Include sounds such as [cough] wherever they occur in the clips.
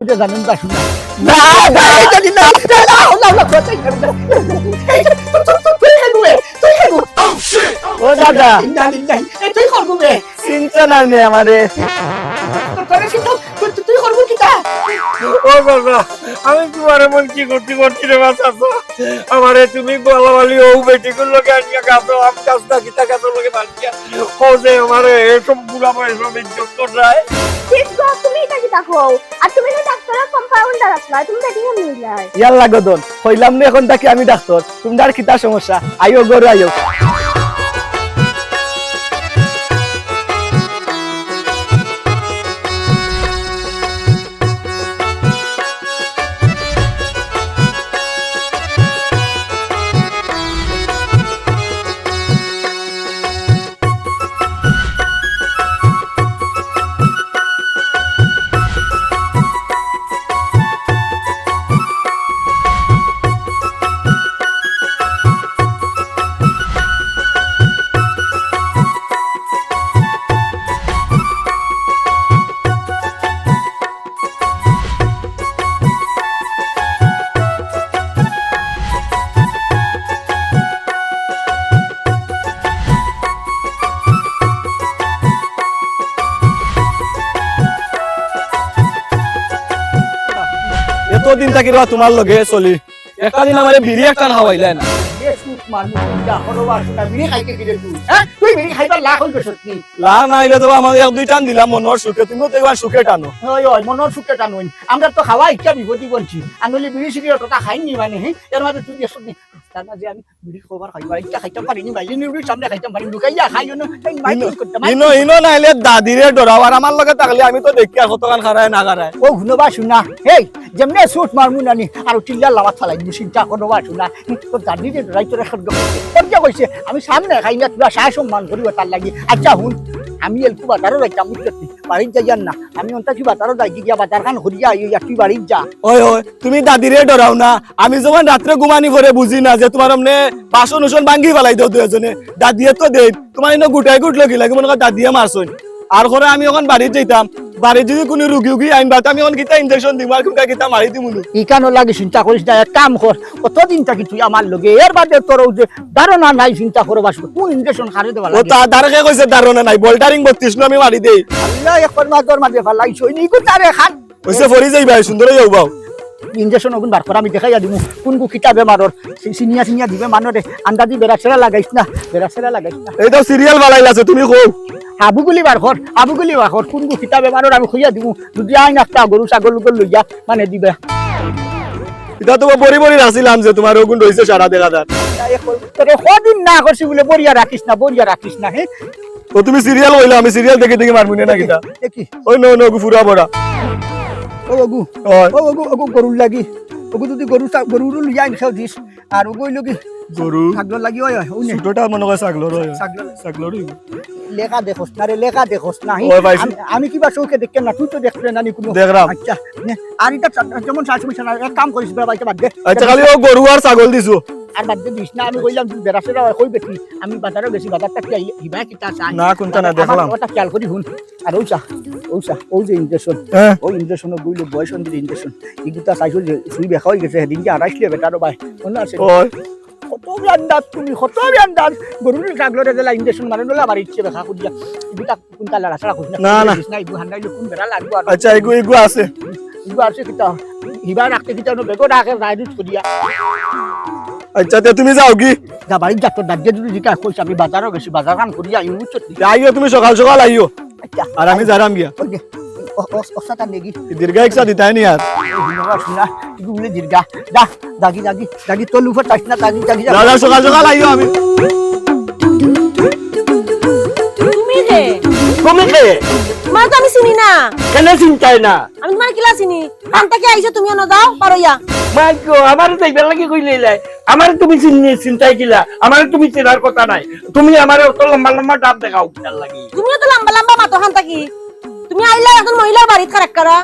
জানেন শুনা না। না না ও দাদা। তুই করব বে চিন্তা না নে আমারে তুই- তুই করব কিটা ও বাবা আমি তোমার এমন কি করতে করতে রে বাঁচাছো আমারে তুমি গোলাবালি ও বেটি গুলো আনিয়া আম কাছ না কিতা কাছো লোকে যে আমারে এসব বুড়া বয়স ইজ্জত করায় কিন্তু তুমি কি আর তুমি না ডাক্তার কম্পাউন্ডার আসলা তুমি দেখি মিলাই ইয়াল্লা গদন হইলাম না এখন তাকে আমি ডাক্তার। তোমার কিতা সমস্যা? আইও গরু আইও। রা তোমার লগে চলি। একটা দিন। আমারে বিড়ি একটা হাওয়াইলে না হ্যাঁ আমার তো খাওয়া ইচ্ছা বিপদি বলছি আঙুলি বিড়ি সিগারেট খাইনি মানে হ্যাঁ এর মাঝে তুই এসব নি তার আমি বিড়ি খাবার খাইবা ইচ্ছা খাইতে পারিনি ভাই নিউরির সামনে খাইতে পারি লুকাইয়া খাইও না এই মাইক করতে ইনো ইনো নাইলে দাদিরে ডরাও আর আমার লগে থাকলে আমি তো দেখি আর খারায় না খারায় ও ঘুনবা শুনা হেই যেমনে সুট মারমু নানি আর চিল্লা লামাত ফালাই চিন্তা করবা শুনা তো করছে খড়গ কইছে আমি সামনে খাই না তুই সাহস সম্মান করিব তার লাগি। আচ্ছা হুন আমি এলকু বাজারও রাইতাম বুঝতে বাড়ির যাই না। আমি অন্তা কি বাজারও যাই গিয়া বাজার খান ঘুরিয়া আইয়া ইয়া তুই বাড়ির যা। ওই ওই, তুমি দাদিরে ডরাও না। আমি যখন রাত্রে ঘুমানি ভরে বুঝি না যে তোমার মানে বাসন উসন ভাঙ্গি ফেলাই দাও দুজনে দাদিয়ে তো দে তোমার এনে গুটাই গুট লগি লাগে, মনে কর দাদিয়ে মারছই আর করে আমি এখন বাড়িতে যাইতাম। বাড়িতে যদি কোনো রুগী উগী আইন বাত আমি এখন কিতা ইনজেকশন দিম? আর কোনটা কিতা মারি দিম ইকানো লাগে চিন্তা করিস না এক কাম কর কতদিন থাকি তুই আমার লগে। এর বাদে তোর যে ধারণা নাই চিন্তা করবা তুই ইঞ্জেকশন খারে দেবা ও তা দারকে কইছে দারণে নাই? বল্টারিং বত্রিশ আমি মারি দেই। আল্লাহ এখন মাঝর মাঝে ফালাইছ। নিকু তারে খান। কইছে ফরি যাই ভাই সুন্দর যাও বাও। ইঞ্জেকশন ওগুন বার করা আমি দেখাইয়া দিমু। কোন কু খিতা বেমারর সিনিয়া সিনিয়া দিবে মানুরে আন্দাজি বেড়াছেরা লাগাইছ না? বেড়াছেরা লাগাইছ না? এই তো সিরিয়াল বালাই আছে তুমি কও। আবুগুলি বার কর আবুগুলি বার কর কোন কু খিতা বেমারর আমি খুইয়া দিমু। যদি আইন একটা গরু ছাগল লোকের লইয়া মানে দিবে। এটা তো বড়ি বড়ি রাছিলাম যে তোমার ওগুন রইছে সারা দেখা দার তোরে কদিন না করছি বলে বরিয়া রাখিস না বরিয়া রাখিস না হ্যাঁ তো তুমি সিরিয়াল হইলা আমি সিরিয়াল দেখে দেখে মারমুনি না কিতা? কি? ওই নো নো ফুরা বড়া ও ওগু ও ওগু ওগু গরুর লাগি ওগু যদি গরু গরুর লইয়া আইন খেও দিস আর ওগু লগি গরু ছাগল লাগি ওই ওই ছোটটা মনে হয় ছাগলর হয় ছাগল লেখা দেখোস না রে লেখা দেখোস না? ওই আমি- কিবা চৌকে দেখতে না তুই তো দেখতে না কোনো দেখলাম আচ্ছা আর এটা যেমন মিশন এক কাম করিস বেড়া বাইকে বাদ দে আচ্ছা খালি ও গরু আর ছাগল দিছো আর বাদ দিস না আমি কইলাম তুই বেড়া সেরা কই বেটি আমি বাজারে বেশি বাজারটা কি হিবা কিটা চাই। না, কোনটা না, দেখলাম। ওটা খেয়াল করি হুন আর ওইসা ওইসা ওই যে ইঞ্জেকশন হ্যাঁ ওই ইঞ্জেকশন গুইলে বয়স অন্দির ইঞ্জেকশন এগুলা চাইছো যে সুই বেখা হয়ে গেছে সেদিন যে আড়াইশলে বেটারও ভাই মনে আছে কত আন্দাজ তুমি কত আন্দাজ গরুর ছাগলের জেলা ইঞ্জেকশন মারে নলে আমার ইচ্ছে বেখা করিয়া এগুলা কোনটা লাড়া ছাড়া করিস না, না। না এগু হান্দাইলে কোন বেড়া লাগবো আচ্ছা এগু এগু আছে। এগু আছে কিতা হিবা রাখতে কিতা নো বেগো রাখে রাইডুট করিয়া আচ্ছা তে তুমি যাও কি? যা বাড়ির যাত্র দাজ্যে যদি জিকা কইছ আমি বাজারও গেছি বাজার কান করিয়া ইউ চটি আইও তুমি সকাল সকাল আইও। আচ্ছা। আর আমি যারাম গিয়া। ওই যে অসাতা নেগি দীর্ঘা ইচ্ছা দিতাই নি আর। শুনা ইগুলে জিরগা দা দাগি দাগি দাগি তো লুফা টাইস না দাগি দাগি যা যা সকাল সকাল আইও আমি। তুমি রে তুমি কে? তোমার তো আমি চিনি না। কেন চিন্তাই না? আমি তোমার কিলা চিনি? আইছো তুমি না যাও পারইয়া আমার দেখবার লাগি কইলে লাই আমার তুমি চিনি চিন্তাই কিলা? আমার তুমি চেনার কথা নাই। তুমি আমার অত লম্বা লম্বা ডাব দেখাও কিটার লাগি। তুমি তো লম্বা লম্বা মাথা খান থাকি। তুমি আইলা এখন মহিলা বাড়িত খারাপ করা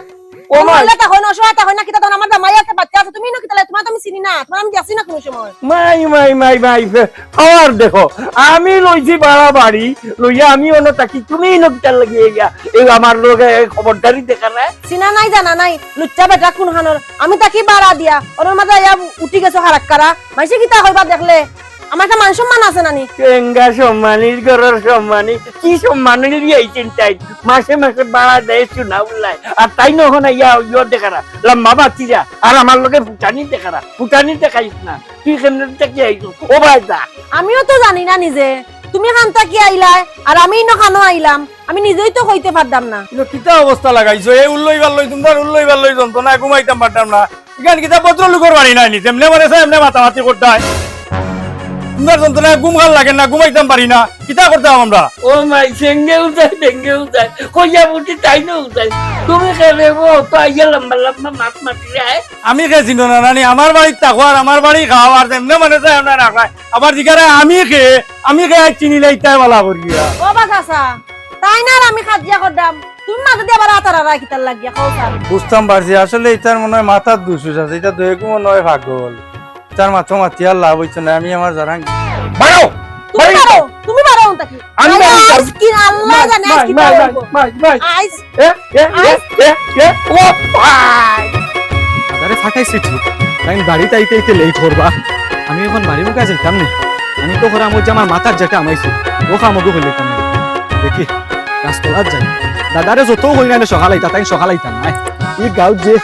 আমি লইছি বাড়ি লইয়া অন্য থাকি তুমি নকিটার লাগিয়ে গিয়া এই আমার লোক খবরদারি দেখা না চিনা নাই জানা নাই লুচ্চা বেটা কোন হানোর আমি তাকে বাড়া দিয়া ওর মাঝে উঠি গেছো হারাক কারা মাইসে কিতা হইবা দেখলে? আমার একটা মান সম্মান আছে নানি। কেঙ্গা সম্মানির ঘরের সম্মানী কি সম্মানের আইছেন তাই মাসে মাসে ভাড়া দেয় উল্লাই আর তাই নহন ইয়া ইয় দেখারা। লম্বা বাচ্চিরা আর আমার লোকে ফুটানি দেখারা। ফুটানি দেখাইস না। তুই থেকে আইছো ও ভাই দা আমিও তো জানি না নিজে। তুমি খানটা কি আইলাই? আর আমি ন খানো আইলাম। আমি নিজেই তো কইতে পারতাম না। কিন্তু কিতা অবস্থা লাগাইছো? এই উল্লই বাল্লই তোমার উল্লই বাল্লই যন্ত্রণা ঘুমাইতাম পারতাম না। ইখান কিতা পত্র লুকর বাড়ি নাই নি? তেমনে মানে এমনি মাতামাতি করতে হয় তোমার যন্ত্রণায় ঘুম খাল লাগে না ঘুমাইতাম পারি না। কিতা করতাম আমরা? ও মাই সেঙ্গে উঠাই ডেঙ্গে উঠাই কইয়া বুটি তাই না উঠাই তুমি খেলে ও তো আইয়া লম্বা লম্বা মাছ মাতি যায় আমি খেয়েছি না নানি? আমার বাড়ির থাকো আর আমার বাড়ি খাও আর তেমনে মানে এমনি রাখায় আবার জিগারে আমি খেয়ে আমি খেয়ে চিনি লাইতাই বলা করিয়া ও বাসাসা তাই না আর আমি খাজিয়া করতাম তুমি মাঝে দিয়ে আবার আতারা কিতার লাগিয়া খাও স্যার বুঝতাম পারছি আসলে এটার মনে হয় মাথার দুশুস আছে এটা দয়ে মনে হয় ভাগ্য বল তার মাথা মাতি আর লাভ হইছে না আমি আমার জানা বাড়ো তুমি পারো তুমি পারো তাকে আমি আইয়া, পারি। আজ কি আল্লাহ জানে আজ মাই কি মাই করব মাই মাই আইস এ এ এ এ এ ও ভাই আরে ফাটাইছি ঠিক তাই বাড়িতে আইতে আইতে লেট করবা আমি এখন বাড়ি মুখে আমি তো করা আমার যে আমার মাথার যেটা আমাইছি। ও খামগো হইলে তাম দেখি গাছতলার যাই দাদারে যত হই না সকাল আইতা তাই সকাল আইতাম নাই। এই গাঁৱত যে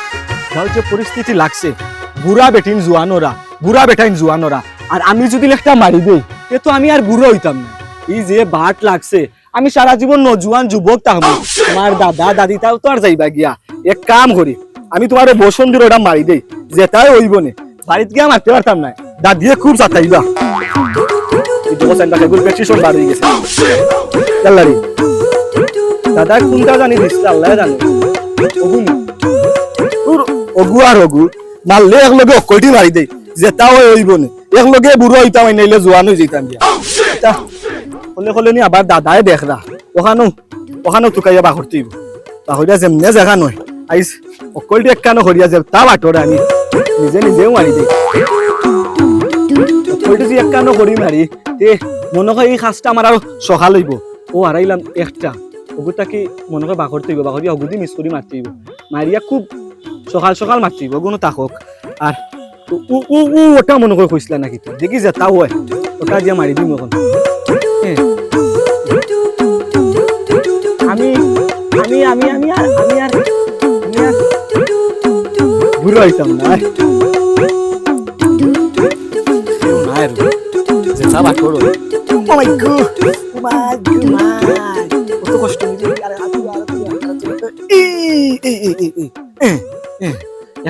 গাঁৱত যে পরিস্থিতি লাগছে বুড়া বেটিন জুয়ানোরা বুড়া বেটাইন জুয়ানোরা আর আমি যদি লেখটা মারি দেই এ তো আমি আর বুড়ো হইতাম না। এই যে বাট লাগছে, আমি সারা জীবন নজুয়ান যুবক থাকব আমার দাদা, দাদি তাও তো আর যাইবা গিয়া। এক কাম করি আমি তোমার বসন্তীর ওটা মারি দেই যেটাই হইব নে। বাড়িতে গিয়ে মারতে পারতাম না দাদিয়ে খুব চাতাইবা দাদা কোনটা জানি দিচ্ছে আল্লাহ জানে। অগু আর অগু মারলে একলগে অকলটি মারি দেই। যেটাও হইব নে। একলগে বুড়ো হইতাম নাইলে জোয়ান হয়ে যেতাম গিয়া তা হলে হলে নি আবার দাদাই দেখরা ওখানো ওখানো তুকাইয়া বাহর তুইব বাহরিয়া যেমনে জায়গা নয় আইস অকলটি একখানো হরিয়া যে তা বাটরে আমি নিজে নিজেও মারি দেই অকলটি যে একখানো হরি মারি তে মনে হয় এই সাজটা আমার আর সকাল হইব ও হারাইলাম একটা। ওগুতা কি মনে হয় বাঘর তুইব বাঘরিয়া অগুদি মিস করি মারতেইব মারিয়া খুব সকাল সকাল মারতেইব কোনো তাকক। আর ওটা মনে করে কইছিলা নাকি তো দেখি যে তাও হয় ওটা দিয়ে মারি দিম এখন হ্যাঁ। আমি আমি আমি যে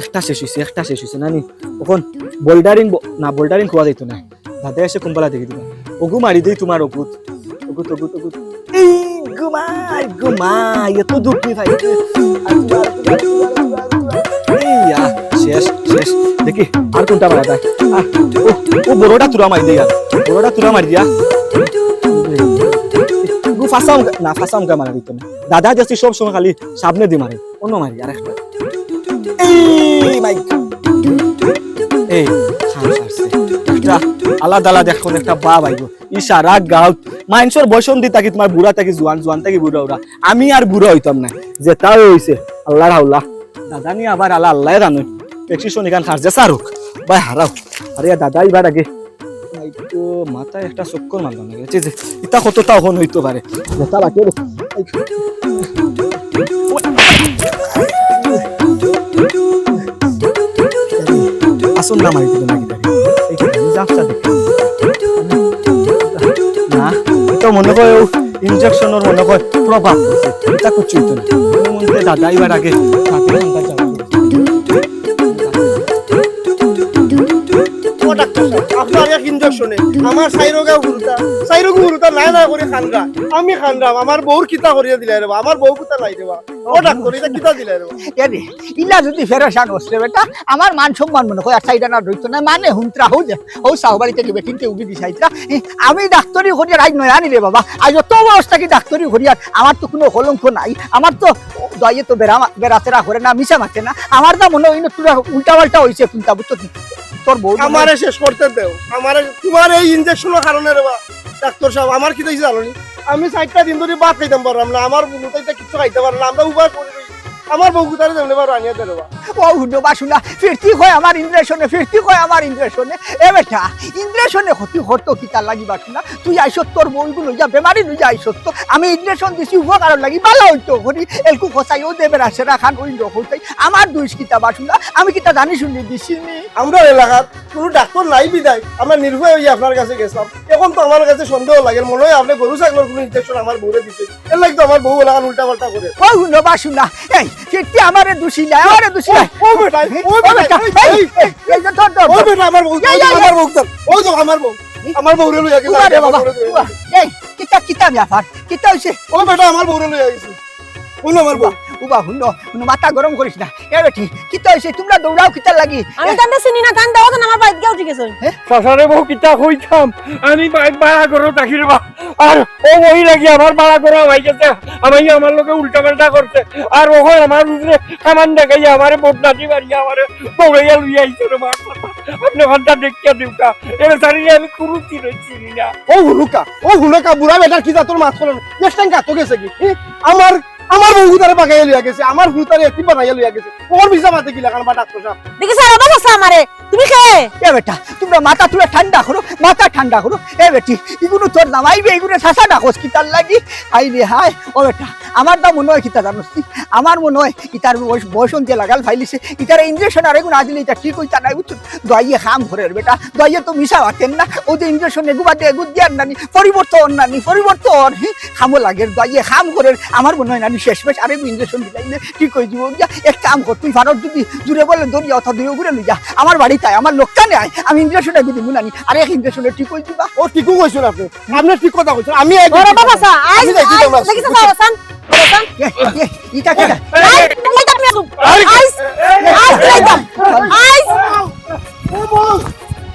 একটা শেষ হয়েছে একটা শেষ হয়েছে নানি তখন বোল্ডারিং না বোল্ডারিং খোয়া যাইতো না দাদা এসে কুম্পালা দেখি দিবা ওগু মারি দেই তোমার ওগুত ওগুত ওগুত ওগুত গুমাই গুমাই এত ভাই শেষ শেষ দেখি দিয়া না দিত দাদা যাচ্ছি সব সময় খালি সামনে দি মারে অন্য মারি আর একটা এই এই সারছে একটা একটা তাকি তোমার বুড়া তাকি জোয়ান জোয়ান তাকি বুড়া, উড়া। আমি আর বুড়া হইতাম না। যে তাও হইছে আল্লাহর হাওলা দাদা নি আবার আল্লাহ আল্লাহ জানো। প্রেসক্রিপশন এখান খারজে সারুক। ভাই, হারাও। আরে দাদা এবার আগে। তো মাথায় একটা চক্কর মারলাম না কতটা হইতে পারে? আসুন না মারি দিল নাকি যাচ্ছা দেখি না তো মনে হয় ইনজেকশনের মনে হয় প্রভাব এটা কিছু তো মনে দাদা এবার আগে ও ডাক্তার ইঞ্জেকশনে আমার সাইরোগা সাইরোগা না করে খানরা আমি খানরাম আমার বউর কিতা করিয়া দিলাই রে আমার বউ কিতা নাই দেবা। ও ডাক্তার এটা কিতা দিলাই রে এরে ইলা যদি ফেরেশান হচ্ছে বেটা আমার মান সম্মান মনে হয় সাইডা না রইতো না মানে হুমত্রা হও যে ও সাহবাড়ি থেকে বেটিনতে উঠি দি সাইডরা আমি ডাক্তারি করি আর আজ নয় আনি রে বাবা। আজ অত অবস্থা কি ডাক্তারি আর আমার তো কোনো কলঙ্ক নাই। আমার তো দয়ে তো বেড়া বেড়াচেরা করে না মিশা মাতে না। আমার তো মনে হয় না তোরা উল্টা পাল্টা হয়েছে চিন্তা বুঝছ তোর বউ আমারে শেষ করতে দেও। আমারে তোমার এই ইনজেকশনের কারণে রে ডাক্তার সাহেব আমার কি জানো? আমি চারটা দিন ধরে বাদ খাইতাম পারলাম না আমার বুনুটাইতে কিছু খাইতে পারলাম আমরা উপায় করে। আমার বউ কুতারে দেবলে বার আনিয়া দে রে বা। ও হুডো বাসুনা ফিরতি হয় আমার ইন্দ্রেশনে ফিরতি হয় আমার ইন্দ্রেশনে। এ বেটা ইন্দ্রেশনে ক্ষতি হতো কি তার লাগি বাসুনা তুই আইসত তোর বইগুলো লইয়া বেমারি লইয়া আইসত তো। আমি ইন্দ্রেশন দিছি উপকার লাগি ভালো হইতো হরি এলকু খসাই ও দেবে রাসেরা খান ওই হইতাই আমার দুইশ কিতা বাসুনা আমি কিতা জানি শুনি দিছি নি। আমরা এলাকাত কোনো ডাক্তার নাই বিদায় আমরা নির্ভয় হয়ে আপনার কাছে গেছিলাম। এখন তো আমার কাছে সন্দেহ লাগে মনে হয় আপনি গরু ছাগলের কোনো ইনজেকশন আমার বউরে দিচ্ছে এর লাগে তো আমার বউ এলাকার উল্টা পাল্টা করে। ও হুডো বাসুনা এই ফিরতি আমারে দোষী নাই আমারে দোষী নাই। ও বেটা ও ও বেটা এই, এই, যে ধর ধর ও বেটা আমার বউ। আমার বউ ওই তো আমার বউ আমার বউরে লইয়া গেছে আরে বাবা লইয়া। এই কিতা কিতা ব্যাপার কিতা হইছে? ও বেটা আমার বউরে লইয়া গেছে। কোন আমার বউ। উবা হুনো হুনো মাথা গরম করিস না। এ বেটি কিতা হইছে? তোমরা দৌড়াও কিতা লাগি। আমি তান্ডে চিনি না তান দেওয়া আমার বাড়িতে গিয়ে উঠে গেছে শাশারে বউ কিতা কইতাম আমি বাইক ভাড়া করো তাকি রে বা আর ও ওই লাগি আমার ভাড়া করা হয়ে গেছে। আমি আমার লোকে উল্টা পাল্টা করছে আর ওখন আমার উপরে সামান দেখাই আমারে বদনাটি মারিয়া আমারে দৌড়াইয়া লইয়া আইছে রে মা আপনি ঘণ্টা দেখিয়া দিউকা এবার সারিয়ে আমি চিনি চিনি না। ও হুলুকা ও হুলুকা বুড়া বেটার কি তোর মাছ করল নেক্সট টাইম কাতো গেছে কি? আমার আমার বউ তারে বাগাইয়া লইয়া গেছে আমার বউ তারে এতি বানাইয়া লইয়া গেছে। ওর বিজা মাতে কি লাগান বা ডাক্তার সাহেব দেখি স্যার অবাক আছে আমারে। তুমি খেয়ে এ বেটা তোমরা মাথা তুলে ঠান্ডা করো মাথা ঠান্ডা করো। এ বেটি এগুলো তোর নামাইবে এগুলো শাসা ডাকস কিতার লাগি? হাই রে হাই। ও বেটা আমার দা মনে হয় কিতা জানোস? আমার মনে হয় ইতার বয়স বয়সন দিয়ে লাগাল ফাইলিছে। ইতার ইঞ্জেকশন আর এগুলো আজিলে এটা ঠিক হইতা নাই বুঝছ? দইয়ে খাম ঘরের বেটা দইয়ে তো মিশা হাতেন না। ও যে ইঞ্জেকশন এগুবা দিয়ে এগু দিয়ার নানি পরিবর্তন নানি পরিবর্তন খামো লাগে দইয়ে খাম ঘরের। আমার মনে হয় নানি শেষ বেশ আরেকু ইঞ্জেকশন ঠিক হয়ে যাব গিয়া এক কাম কর তুই ভারত যদি জুড়ে বলে দরিয়া অথা দুই ঘুরে লই যা আমার বাড়িতে আয় আমার লোকটানে আয় আমি ইঞ্জেকশন এগু দিব নানি আর এক ইঞ্জেকশনে ঠিক হয়ে দিবা ও ঠিকও কইছেন আপনি আপনি ঠিক কথা কইছেন আমি আইস আমি যাইতে আইস যাব। দেখি এ, ইটা কেটা আইস লাইতাম আইস আইস লাইতাম আইস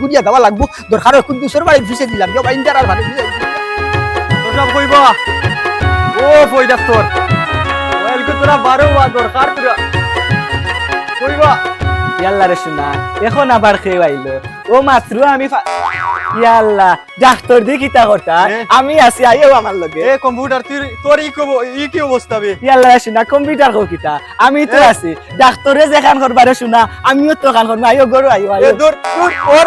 গুড়িয়া দেওয়া লাগবো। দরকার এখন কোন দুশোর বাড়ি ভিসে দিলাম। কেউ ইন্টার আর ভালো তোরা কইব? ও বই ডাক্তার ওয়েলকে তোরা বারো ওয়া দরকার তোরা? কইবা? ইয়াল্লা রে শোনা এখন আবার খেয়ে আইলো। ও মাত্র আমি ইয়াল্লা ডাক্তার দি কিতা করতা? আমি আছি আইও আমার লগে। এ কম্পিউটার তুই তোর ই কব ই কি অবস্থা বে? ইয়াল্লা শোনা কম্পিউটার কো কিতা? আমি তো আছি। ডাক্তারে যে কান করবারে শোনা আমিও তো কান করব আইও গরু আইও এ আইও দূর দূর ওর।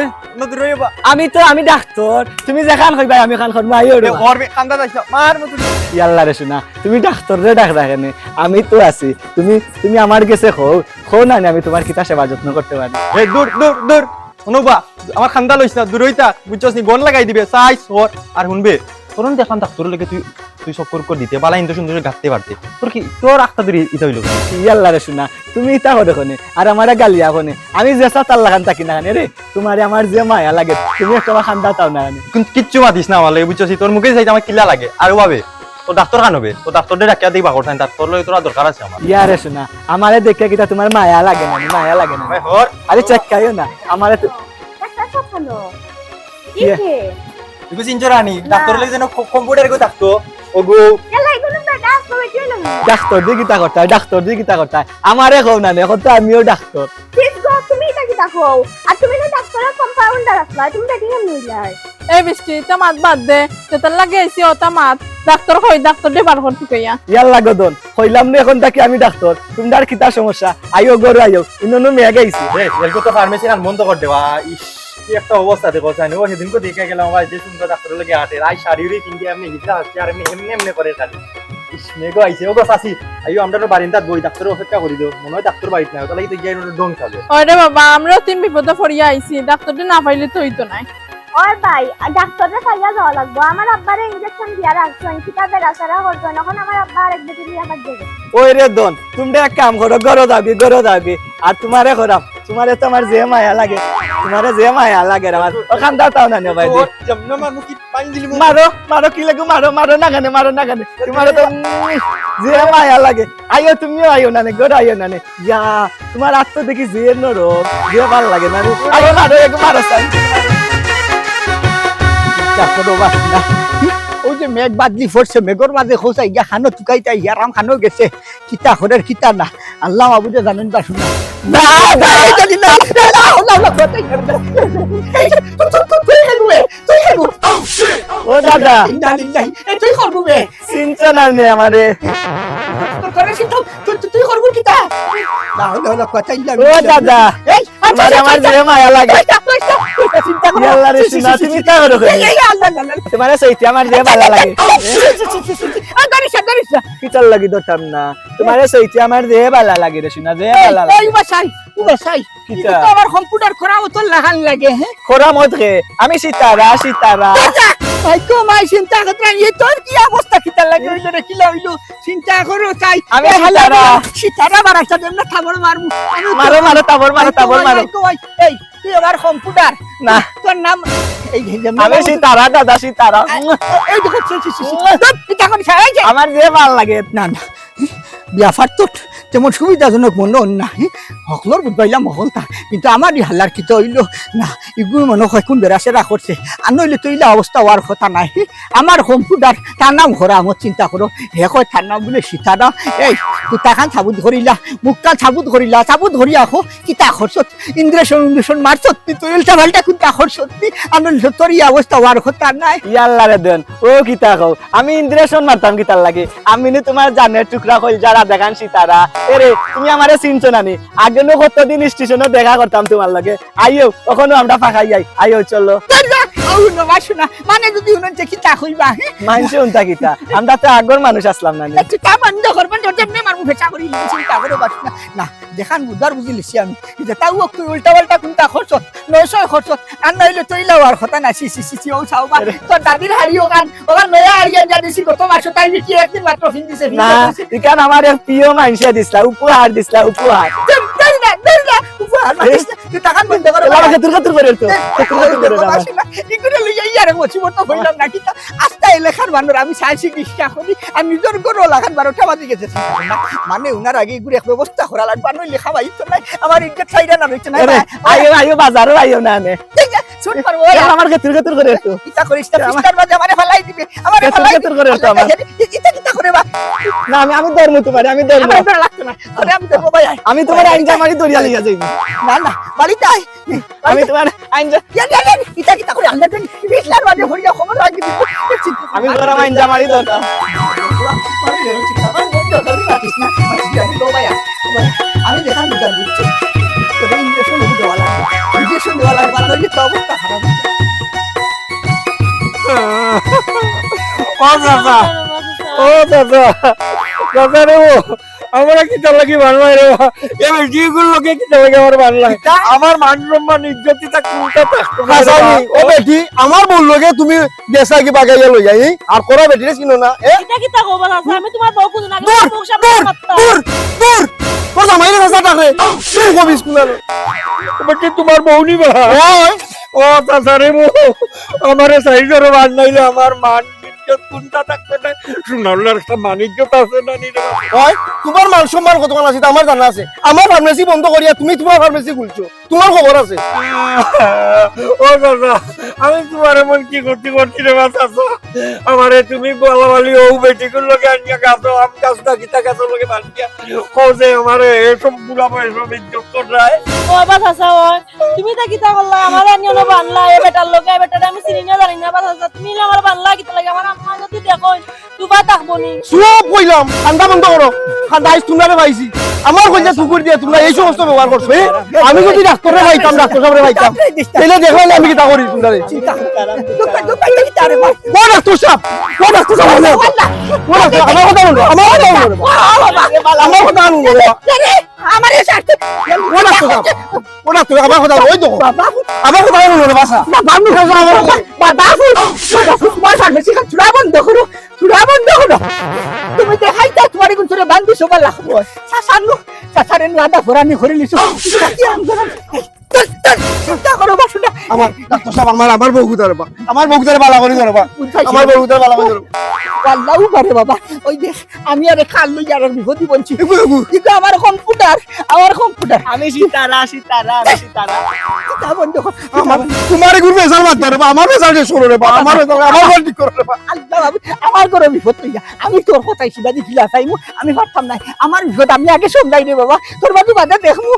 এ? নদুর রইবা আমি তো আমি ডাক্তার তুমি যে কান কইবা আমি কান করব আইও রে ওর কান্দা যাইছ মার মত ইয়াল্লা রে শোনা তুমি ডাক্তার রে ডাক রাখেনি আমি তো আছি। তুমি তুমি আমার কাছে খো খো না আমি তোমার কিতা সেবা যত্ন করতে পারি। এ দূর দূর দূর। অনুবা আমার খান্দা লইছ না দূর হইতা বুঝছস নি? গন লাগাই দিবে সাইজ ওর আর শুনবে তোর দেখান ডাক্তার লগে তুই তুই সব কর কর দিতে বালা ইন্দু সুন্দর গাতে পারতে তোর কি তোর আখতা দূর ইতা হইল ইয়াল্লা রে শোনা তুমি ইতা করে খনে আর আমার গালিয়া খনে আমি যে সাতার লাগান থাকি না রে তোমার আমার যে মায়া লাগে তুমি একটা খান্দা তাও না কিন্তু কিচ্ছু মাতিস না আমার লাগে বুঝছস তোর মুখে যাইতে আমার কিলা লাগে আর ভাবে তো ডাক্তার খান হবে। তো ডাক্তার দিয়ে ডাকিয়া দিবা করতেন ডাক্তার লগে তোরা দরকার আছে আমার ইয়ারে শোনা আমারে দেখে কিতা তোমার মায়া লাগে না মায়া লাগে না। ভাই হর আরে চেক খাইও না আমারে তো ডাক্তার সব ভালো কি। কে? তুই চিনছো রানি ডাক্তার লগে যেন কম্পিউটার গো থাকতো ওগো না ডাক্তার দিয়ে কিতা করতে হয় ডাক্তার দিয়ে কিতা করতে হয় আমারে কও না এখন তো আমিও ডাক্তার ঠিক গো তুমি এটা কি দেখো আর তুমি না ডাক্তারের কম্পাউন্ডার আসলা তুমি কেমন হইলাই এই বৃষ্টি তা মাত বাদ দে তেতার লাগে এসি ওটা মাত ডাক্তার কই ডাক্তার দে বার করতে কইয়া ইয়াল্লা গদন হইলাম না এখন থাকি আমি ডাক্তার তুমি আর কিতা সমস্যা? আইও গরু আইও। ইনো মেয়ে গাইছি এলকো তো ফার্মেসি আর বন্ধ করে দেবা ইস কি একটা অবস্থা দেখো জানি। ও সেদিনকে দেখে গেলাম ভাই যে সুন্দর ডাক্তারের লগে হাঁটে আই শারীরিক কিন্তু এমনি হিসা আসছে আর এমনি এমনি এমনি করে খালি ইস মেঘো আইছে। ও গো চাচি আইও আমরা তো বারিন্দাত বই ডাক্তারের অপেক্ষা করি দিও। মনে হয় ডাক্তার বাড়িতে নাই। তাহলে তো গিয়ে ডং খাবে ওরে বাবা আমরাও তিন বিপদে পড়িয়া আইছি। ডাক্তারটা না পাইলে তো হইতো নাই। ওই ভাই ডাক্তারে পাইয়া যাওয়া লাগবো। আমার আব্বারে ইঞ্জেকশন দিয়া রাখছেন কিতা বেড়াচারা করছেন এখন আমার আব্বা আরেক বেটি লিয়া বাদ দেবে। ওই রে দন তোমরা এক কাম করো গরো যাবি গরো যাবি। আর তোমারে করাম তোমারে তো আমার যে মায়া লাগে তোমারে যে মায়া লাগে আমার। ওখান দা তাও না নে ভাই দি। কি পানি দিলি মারো মারো কি লাগে মারো মারো না গানে মারো না গানে তোমারে তো যে মায়া লাগে। আইও তুমিও আইও না নে গরো আইও না নে ইয়া তোমার আত্ম দেখি যে নরম যে ভালো লাগে না রে। আইও মারো এক মারো সাই চাকর বাসনা ওই যে মেঘ বাদলি পড়ছে মেঘর মাঝে খোঁচাই গিয়া খানো তুকাইতা ইয়ারাম খানো গেছে কিতা হরের কিতা না আল্লাহ বাবুজে জানেন বা শুনা না না তুই- তুই- তুই- তুই তুই। ও দাদা তুই করবি আমারে তুই তুই কিতা আচ্ছা, আমার মায়া লাগে [laughs] ধরতাম না। তোমারে সইতে আমার যে রে শোনা যে বাসাই বাসাই? আমার কম্পিউটার লাগান হ্যাঁ খোরা মত রে আমি সীতারা সীতারা। ভাই তো মাই চিন্তা করতে এই তোর কি অবস্থা? কিতা লাগে হইল রে কিলা হইল? চিন্তা করো তাই। আমি সীতারা। সীতারা বারাইছা দেন না থাবর মারমু মারো মারো তাবর মারো তাবর মারো। এই। তুই আমার কম্পিউটার না তোর নাম এই আমি সীতারা দাদা সীতারা এই দেখো আমার যে ভালো লাগে না না বিয়াফার তো তেমন সুবিধাজনক মনে হন না সকলোর বুঝবাইলাম মহলতা কিন্তু আমার ই হাল্লার কিতা হইল না ইগুলো মনে হয় কোন বেড়াচেরা করছে আর নইলে তো ইলা অবস্থা হওয়ার কথা নাই। আমার কম্পিউটার তার নাম ঘোরা আমার চিন্তা করো হে কয় তার নাম বলে সীতারা এই কুতাখান সাবুত ধরিলা মুখটা সাবুত ধরিলা সাবুত ধরি আখো কিতা খরচত ইন্দ্রেশন ইন্দ্রেশন মারছত তুই উল্টা পাল্টা কুতা খরচত নইলে তোর ই অবস্থা হওয়ার কথা নাই। ইয়াল্লা রে দেন ও কিতা কও, আমি ইন্দ্রেশন মারতাম কিতার লাগে। আমি নি তোমার জানের টুকরা কইল যারা দেখান সীতারা এরে তুমি আমারে চিনছো নানি আগে নো কতদিন স্টেশনে দেখা করতাম তোমার লাগে। আইও, কখনো আমরা ফাঁকাই যাই। আইও, চলো। মানে যদি হইবা হ্যাঁ? মানছে উনতা কিতা। আমরা তো আগর মানুষ আসলাম নানি একটু তা বন্ধ করবেন তোর যেমনি মারমু ফেচা করি চিন্তা করে বাস না। না দেখান বুঝার বুঝি লিছি আমি। যে তাও তুই উল্টা পাল্টা কোনটা খরচ? নয়শো খরচ। আর নইলে তুই লাওয়ার কথা না সি সি সি সি ও চাওবা তোর দাদির হাড়ি ওখান ওখান নয়া হাড়িয়া যা দিছি কত মাস তাই কি একদিন মাত্র ফিন দিছে না ইকান আমার এক প্রিয় মানুষে দিসলা উপহার দিসলা উপহার। না মানুষ আমি চাইছি কৃষ্ণা করি আর নিজের গরু লাগান বারোটা বাজে গেছে না, উনার আগে এগুলো এক ব্যবস্থা করা লাগবে আর নইলে খাওয়াই তো নাই আমার ইজ্জত ছাইরা না রয়েছে না আইও আইও বাজারও আইও না নে শুন পারব আমার খেতুর খেতুর করে তো ইতা করিস না ফিস্টার বাজে আমারে ফেলাই দিবে আমারে কেতুর করে তো আমার। ইতা কিতা না আমি আমি তোমার আমি আমি আমি তোমার দরিয়া লিয়া যাইব। না না বাড়িতে আয়। আমি তোমার আইন জা- ইয়া, ইয়া, ইতা কিতা করে? আন্দার ফিস্টার বাজে হরিয়া খবর রাখি আমি তোমার আইন জামারি দরকার। আমি দেখান বুঝার বুঝছি তোদের ইঞ্জেকশন দেওয়া লাগবে। ইঞ্জেকশন দেওয়া লাগবে আর তো অবস্থা খারাপ ও দাদা ও দাদা দাদা রে ও। আমরা কিতা লাগি বানলাই রে এবার যেগুলো লোকে কিতা লাগে আমার বানলাই আমার মান সম্মান ইজ্জতি তা কোনটা হাসানি ও বেটি আমার বল লগে তুমি গেছা কি বাগাইয়া লই যাই আর কোরা বেটি রে চিনো না এ? এটা কিতা কবল আছে আমি তোমার বউ কোন আগে দূর দূর দূর দূর তোর জামাই রে হাসা টাকে তুই কবি স্কুলে বেটি তোমার বউ নিবা ওই ও দাদা রে বউ আমারে সাইজের বানলাইলে আমার মান ইজ্জত কোনটা থাকবে না সোনার একটা মান ইজ্জত আছে না নি রে ওই তোমার মান সম্মান কত আছে আমার জানা আছে। আমার ফার্মেসি বন্ধ করিয়া তুমি তোমার ফার্মেসি খুলছো। তোমার খবর আছে। [laughs] ও দাদা আমি তোমার এমন কি করতে করছি রে বাঁচাছো আমারে তুমি বলাবালি ও বেটি গুলো লোকে আনিয়া গাছো আম গাছ না গীতা গাছের লোকে আমারে এসব বুড়া বয়সব ইজ্জত করায় ও বাস আছে ও তুমি তা কিতা করলা আমার আনিও না বানলা এ বেটার লোকে এ বেটারে আমি চিনি না জানি না বাস আছে তুমি আমার বানলা কিতা লাগে আমার তোমার যদি দেখো দুবা থাকব নি। সব কইলাম ঠান্ডা বন্ধ করো। ঠান্ডা আইস তোমরা পাইছি আমার কইলে কুকুর দিয়ে তোমরা এই সমস্ত ব্যবহার করছ আমি যদি ডাক্তারে পাইতাম ডাক্তার সাহেবরে পাইতাম তাহলে দেখাইলে আমি কিতা করি তোমরা ও ডাক্তার সাহেব ও ডাক্তার সাহেব ও ডাক্তার আমার কথা বলো আমার কথা বলো আমার কথা বলো আমার আসতে ও ডাক্তার সাহেব ও ডাক্তার আমার কথা ওই তো আমার কথা বলো বাসা বাবু বাবু বাবু সামনে শিখা চূড়া বন্ধ করো চূড়া বন্ধ করো তুমি হাইতা তোমার গুণ চূড়া বান্ধি সবার লাগবো সাসানু সাসারে নাদা ফোরানি করে নিছো আমার ডাক্তার সাহেব আমার আমার বউ গুতারে বা? আমার বউ গুতারে বালা করে ধরবা আমার বউ গুতারে বালা করে ধরবা পাল্লাও পারে বাবা। ওই দেখ আমি আরে খাল লই আর বিপদি বলছি। কিন্তু আমার কম্পিউটার আমার কম্পিউটার। আমি সীতারা সীতারা আমি সীতারা। তা বন্ধ কর আমার তোমার গুরু বেসার মারতে রে বা? আমার রে বা? আমার আমার বল ঠিক করে রে বা? আল্লাহ বাবু, আমার কোনো বিপদ তুই যা আমি তোর কথাই শিবাদি খিলা চাইমু আমি পারতাম নাই আমার বিপদ আমি আগে সন্ধ্যাই রে বাবা তোর বাদু বাদে দেখমু।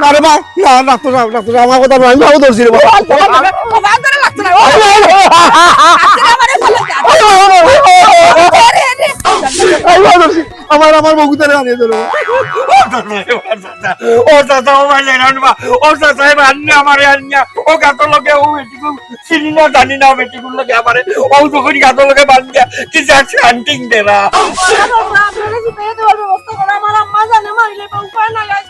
না রে বা না ডাক্তার ডাক্তার আমার কথা আমি ভালো ধরছি রে বাবা। না আমারে আমার আমার বউ গুতারে আনিয়ে ধরো ও চাচা ও ভাই রানবা ও চাচা এবার আন্না আমারে আন্না ও গাত লগে ও বেটিকু চিনি না জানি না বেটিকুর লগে আমারে ও যখন গাত লগে বান্ধিয়া কি যাচ্ছে হান্টিং দেরা আমার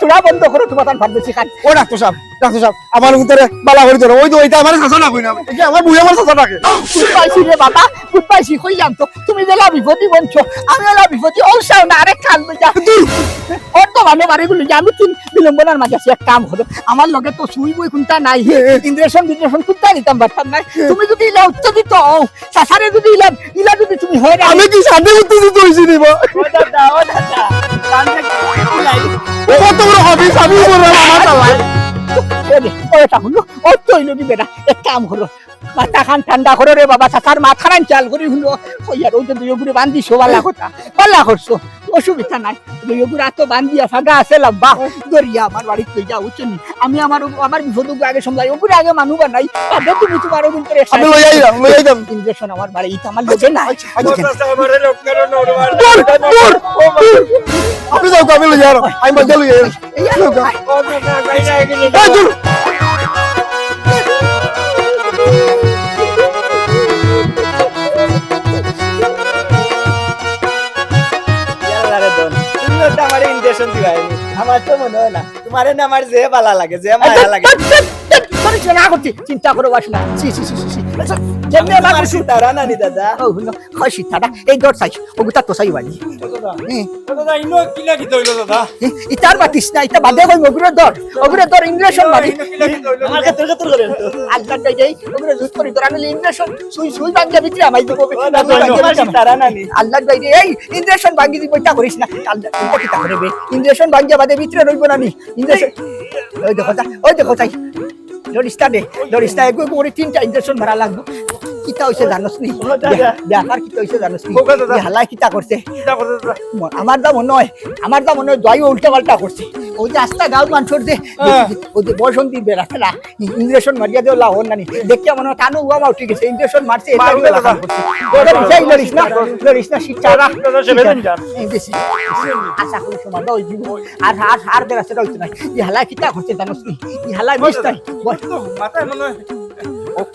তোমাই বন্ধ করো তোমার তার ভাববে শিখান ও ডাক্তার সাহেব ডাক্তার সাহেব আমার গুতারে বালা করে ধরো। ওই তো ওইটা আমার শাসন না না আমার বুড়ি আমার শাসন রাখে গুড বাই বাবা গুড বাই সি জানতো তুমি যেলা বিপদি বলছো আমি বিপদি ওর তো যে তিন বিলম্বনার মাঝে আছি এক কাম হলো আমার লগে তো সুই বই কোনটা নাই ইন্দ্রেশন বিদ্রেশন কোনটা নিতাম পারতাম নাই। তুমি যদি ইলা উত্তেজিত হও সাসারে যদি ইলা ইলা যদি তুমি হয় না আমি কি শান্তি উত্তেজিত হইছি রে বা? কত বড় হবিস আমি বললাম আমার চালাই ওটা হলো ও তো কি বেটা এক কাম করো মাথা খান ঠান্ডা করো রে বাবা চাচার মাথা খান চাল করে হলো। ওই আর ওই দুই গুড়ে বান্ধি শোভালা কথা পাল্লা করছ। অসুবিধা নাই। গুড়া তো বান্ধিয়া ফাগা আছে লম্বা। দরিয়া আমার বাড়িতে লই যাও উচ্চনি আমি আমার আমার বিপদ আগে সমলাই। ওগুলো আগে বানাই। তাদের তুমি তোমার ওগুলো করে আমি লই আইলাম লই আইলাম। ইঞ্জেকশন আমার বাড়ি ইটা আমার লোকে না আমারে লোক করে নড়বা দূর দূর আপনি যাও তো, আমি লই আর আমি বাদ লই আর এই আর ও চাচা দিবা আমার তো মনে হয় না। তোমার না আমার যে ভালো লাগে যে মায়া লাগে। চিন্তা করো বাস না সি সি সি সীতারা নানি দাদা হয় এই দর চাই ওগুতা তো চাই ইতার বাতিস না ইতা বাদে কই ওগুলো দর ওগুলো দর ইংরেশন কিলা আমার কাতর কাতর করেন তো আল্লাহ দাই ওগুলো জুত করি দর আনলে ইংরেশন সুই সুই বাঙ্গা ভিতরে আমাই দেবো আমার সীতারা নানি আল্লাহ দাই এই ইংরেশন বাঙ্গি দিব ইতা করিস না আল্লাহ ইতা কিতা ইংরেশন বাঙ্গা বাদে ভিতরে রইব না নি ইংরেশন ওই দেখো ওই দেখো তাই লরিস্তা দে লরিস্তা এগো করে তিনটা ইঞ্জেকশন মারা লাগবো কিতা হইছে জানোস নি ব্যাপার কিতা হইছে জানোস নি হালাই কিতা করছে আমার দা মনে হয় আমার দা মনে হয় জয় উল্টা পাল্টা করছে ওই যে আস্তা গাঁও মানুষের যে ওই যে বসন্তি বেড়াচ্ছে না ইঞ্জেকশন মারিয়া দেওয়া লাভ না নি দেখতে মনে হয় কানু উয়া মারছে মারবে হইল দাদা। লাগাম করছে। লড়িস না। লড়িস না শিক্ষারা আশা করি সময় দাও জীব আর আর আর রইতো না হালাই কিতা করছে জানোস নি হালাই বেশ তাই মাথায় মনে হয়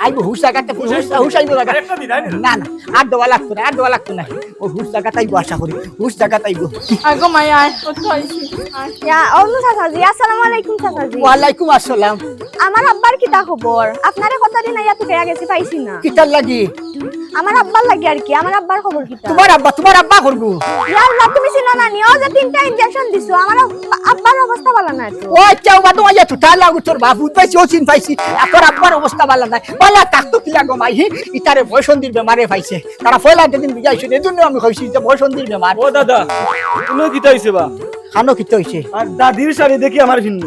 আইবো হুশ জায়গাতে হুশ হুশ জায়গা আরেকটা দিন, আইন। না। না আর দেওয়া লাগতো না আর দেওয়া লাগতো না। ও হুশ জায়গাতে আইবো আশা করি। হুশ জায়গাতে আইবো আগো মাই আয় কত আইছি আয় ইয়া অরুণ চাচাজি আসসালামু আলাইকুম চাচাজি। ওয়ালাইকুম আসসালাম। আমার আব্বার কিতা খবর? আপনারে কতদিন আইয়া তো গেছি পাইছি না। কিতার লাগি? আমার আব্বার লাগে আর কি আমার আব্বার খবর কিতা তোমার আব্বা তোমার আব্বা করব। ইয়া আল্লাহ তুমি চিনো না নিও যে তিনটা ইনজেকশন দিছো আমার আব্বা- আব্বার অবস্থা ভালো না ও আচ্ছা ও বাদো আইয়া তো তার লাগু তোর বাবু পাইছি ও চিন পাইছি। তোর আব্বার অবস্থা ভালো নাই। বলা তাকতো কি লাগো মাই হি? ইতারে বয়সন্দির বেমারে পাইছে। তারা ফয়লা যেদিন বুঝাইছে এজন্য আমি কইছি যে বয়সন্দির বেমার। ও দাদা তুমি কিতা হইছে বা? খানো কিতে হইছে আর দাদির শাড়ি দেখি আমার ভিন্ন।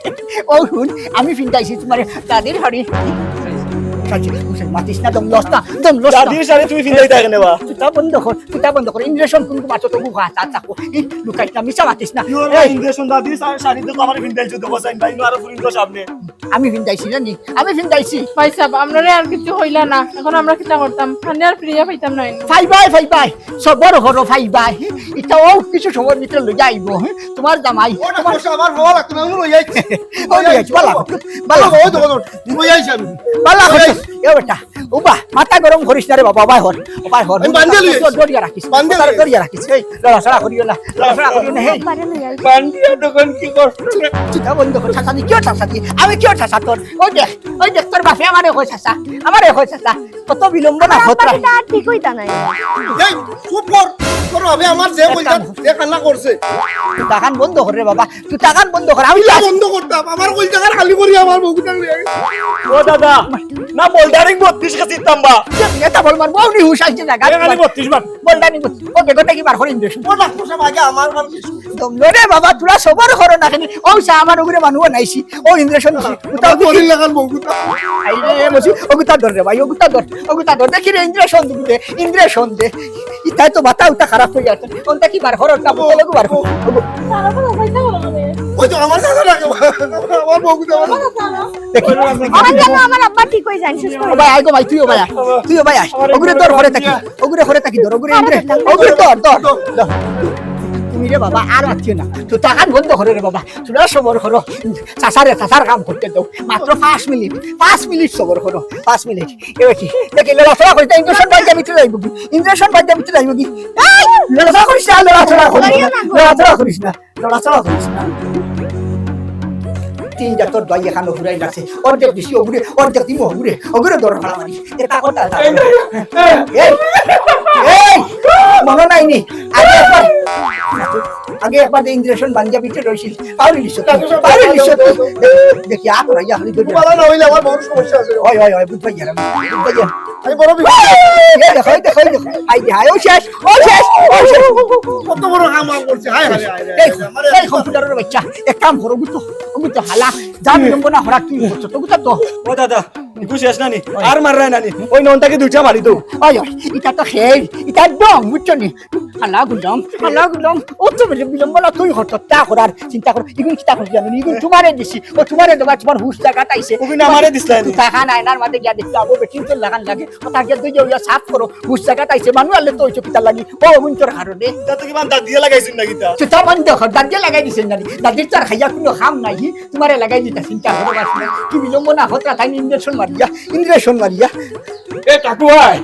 [laughs] ও শুন আমি ফিনটাইছি তোমার দাদির তুমি ভাই আমি ভিন্দাইছি জানি আমি ভিন্দাইছি ভাই আপনারে আর কিছু হইলা না এখন আমরা কিতা করতাম আর ফ্রিয়া পাইতাম না ফাইবাই ফাইবাই সবর ঘর ফাইবাই এটা ও কিছু সময় ভিতরে লই যাইব হ্যাঁ? তোমার জামাই সাহেব আমার হওয়া লাগতো না আমি লই আইছি ও লই আইছি, বালা বালা ও তো লই এ বেটা উবা মাথা গরম করিস না রে বাবা বাই হর বাই হর বান্ধে লই দড়িয়া রাখিস বান্ধে বান্ধে দড়িয়া রাখিস এই লড়াছড়া করিও না লড়াছড়া করিও না হে আব্বারে লই আইছি। বান্ডিয়া তখন কি কষ্ট রে। বন্ধ কর চাচা দি কিয় চাচা দি আমি কিয় চাচা তোর? ওই দেখ ওই দেখ তোর বাপে আমারে কই চাচা আমারে কই চাচা কত বিলম্ব না আব্বা ঠিক হইতা নাই। এই চুপ কর তোর ভাবে আমার যে কইতা যে কান্না করছে। তুই বন্ধ কর রে বাবা তুই টাকান বন্ধ কর আমি। বন্ধ করতাম আমার কই জায়গা খালি করি আমার ও দাদা না বোল্ডারিং বত্রিশ কাছে বল মার বউ নি হুশাইছে না গাড়ি খালি বত্রিশ বার। বল দানি ও বেগতে কি বার করিন দেশ ও ডাক্তার সাহেব আগে আমার কাছে রে বাবা তোরা সবার করো না কেন ও সা আমার ওগুরে মানুষ নাইছি। ও ইন্দ্রেশন উতাও তাও করিল লাগাল বউটা আইরে মসি ওগুতা ধর রে ভাই ওগুতা ধর। ওগুতা ধর। দেখি রে ইন্দ্রেশন দে ইন্দ্রেশন দে ইতাই তো বাতা উতা খারাপ হয়ে যাচ্ছে কোনটা কি বার করো না বলে বার করো ওই তো আমার হয়ে তুমি রে বাবা আর না তুই টাকান বন্ধ রে বাবা তোরা সবর চাষারে কাম করতে দাও মাত্র পাঁচ মিনিট পাঁচ মিনিট সবর করো পাঁচ মিনিট এবার কি দেখি ইঞ্জেকশন বাইতে ভিতরে যাইব কি ইঞ্জেকশন বাইতে ভিতরে যাইব কি না লড়াচড়া করিস না লড়াচড়া করিস না লড়াচড়া করিস না তিন জাতর দই এখানে ঘুরাই লাগছে। অর্ধেক বেশি ওগুরে অর্ধেক দিমো ওগুরে ওগুরে দর মারামারি এটা কথা এই মনে নাই নি? আগে একবার আগে একবার ইন্দ্রেশন বাঞ্জা পিঠে রইছিল পাউরি লিশ পাউরি লিশ দেখি রাইয়া হলি দুটো ভালো না হইলে আমার বউর সমস্যা আছে। ওই ওই বুঝবাই গেলাম বুঝবাই গেলাম। আমি বড় দেখো দেখো দেখো আই আই ও শেষ ও শেষ ও কত বড় কাম করছে হায় হায় হায় এই হায় কম্পিউটারের বাচ্চা এক কাম করো বুঝতো বুঝতো হালা যা বিলম্ব না হরা বুঝছ নি তুই করার চিন্তা গিয়া দেখতে আবো বেটি তো সাফ করো জায়গা তাইছে মানুষ আলে তো চকিতা লাগি। ও ওগুন তোর হারো দে তো কিমান দাঁত দিয়ে লাগাইছিস নাকি তা? চুতা বন্ধ কর দাঁড়িয়ে লাগাই দিছেন জানি দাদির তার খাইয়া কোনো খাম নাই তোমারে লাগাই দিতা চিন্তা করো বাসনা কি বিলম্ব না হতরা তাই ইন্দ্রেশন মারিয়া ইন্দ্রেশন মারিয়া। এ কাকু ভাই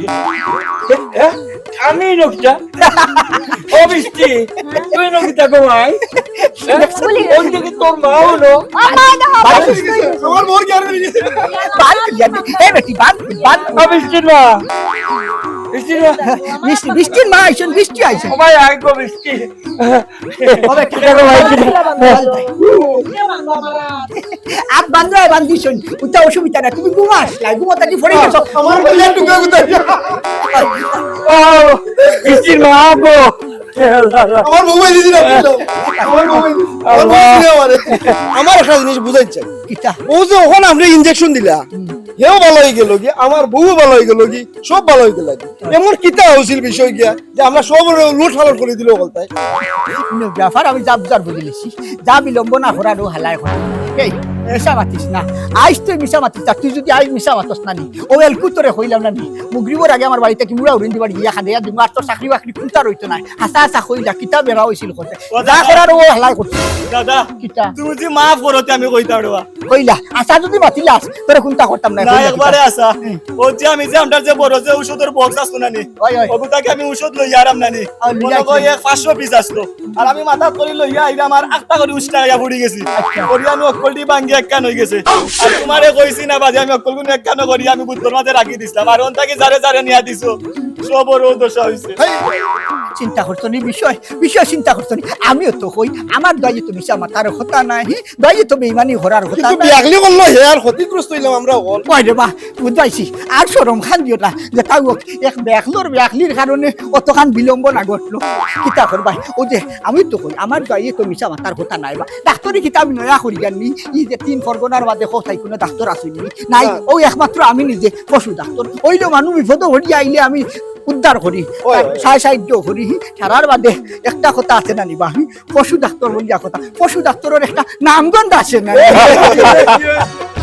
আমি নকিতা? ও বৃষ্টি তুই নকিতা গো ভাই? ওই থেকে তোর মা হলো। আমার না হবে বাদ এ বেটি বাদ বাদ বৃষ্টির মা বৃষ্টির মা বৃষ্টি বৃষ্টির মা আইসন বৃষ্টি আইসন ও ভাই আই গো বৃষ্টি ও বেটা দেখো ভাই আপ বান্ধা বান্ধিছন উতা অসুবিধা না তুমি ঘুমাস লাই ঘুমাতা কি ফড়ে গেছো আমার বলে বৃষ্টির মা গো। আমার এই দিদি না আমার বউ এই- আমার আমারে। আমার একটা জিনিস বুঝাইছে। ও যে ওখানে আপনি ইনজেকশন দিলা হেও ভালো হয়ে গেল কি আমার বউ ভালো হয়ে গেল কি সব ভালো হয়ে গেল এমন কিতা হয়েছিল বিষয় গিয়া যে আমরা সব লুট ফালট করে দিল বলতাই ব্যাপার আমি যা বুঝার বুঝিলেছি। যা বিলম্ব না করারও হালায় করে এই মিশা মাতিস না। আইস তুই মিশা মাতিস না তুই যদি আইস মিশা মাতস না নি। ও এলকু তোরে না নি। মুগরিবর আগে আমার বাড়িতে কি মুড়া উড়িন দিবার গিয়া খাদে দিব আর তোর চাকরি বাকরি কুন্তা রইতো না হাসা হাসা কইলা কিতা বেড়া হইছিল করতে যা করার ও হালায় করছে দাদা কিতা? তুমি যে মাফ করতে আমি কইতা দেবা কইলা আসা যদি মাতিলাস তোরে কুন্তা করতাম না না একবারে আসা ও যে আমি যে আমটার যে বড় যে ওষুধের বক্স আসতো ওগুতাকে আমি ওষুধ লই আরাম আর লইয়া মনে কই কি? এক পাঁচশো পিস আসতো আর আমি মাথা করে লইয়া আইরা আমার আটটা করে উষ্টা আইয়া পড়ি গেছি করি আমি অক্কলটি ভাঙ্গি এক কান হয়ে গেছে। আর তোমারে কইছি না বাজে আমি অক্কল এক কান করি আমি বুদ্ধর মাঝে রাখি দিছিলাম। আর অন্তাকে যারে যারে নিয়া দিছো সবরও দশা হইছে। চিন্তা করছ নি বিষয়? বিষয় চিন্তা করছ নি? আমিও তো কই আমার দয়ে তো মিশা মাতার হতা নাই। দয়ে তো বেইমানি হরার হতা নাই। বিয়াগলি করল হে আর ক্ষতিগ্রস্ত হইলাম আমরা হল কয় রে মা বুঝাইছি। আর সরম খান দিও না যে তাও এক ব্যাকলোর ব্যাকলির কারণে অতখান বিলম্ব না ঘটলো। কিতা করবাই ও যে আমি তো কই আমার গায়ে তো মিশা মাতার কথা নাই বা। ডাক্তারি কিতাব নয়া করি জানি ই যে তিন ফরগনার বাদে কোথায় কোনো ডাক্তার আসেনি নাই ওই একমাত্র আমি নিজে পশু ডাক্তার ওইলো মানুষ বিপদ ঘটি আইলে আমি উদ্ধার করি সাই। সাহায্য সাহায্য করি সারার বাদে একটা কথা আছে না নিবা পশু ডাক্তার বলিয়া কথা। পশু ডাক্তারের একটা নামগন্ধ আছে না [laughs]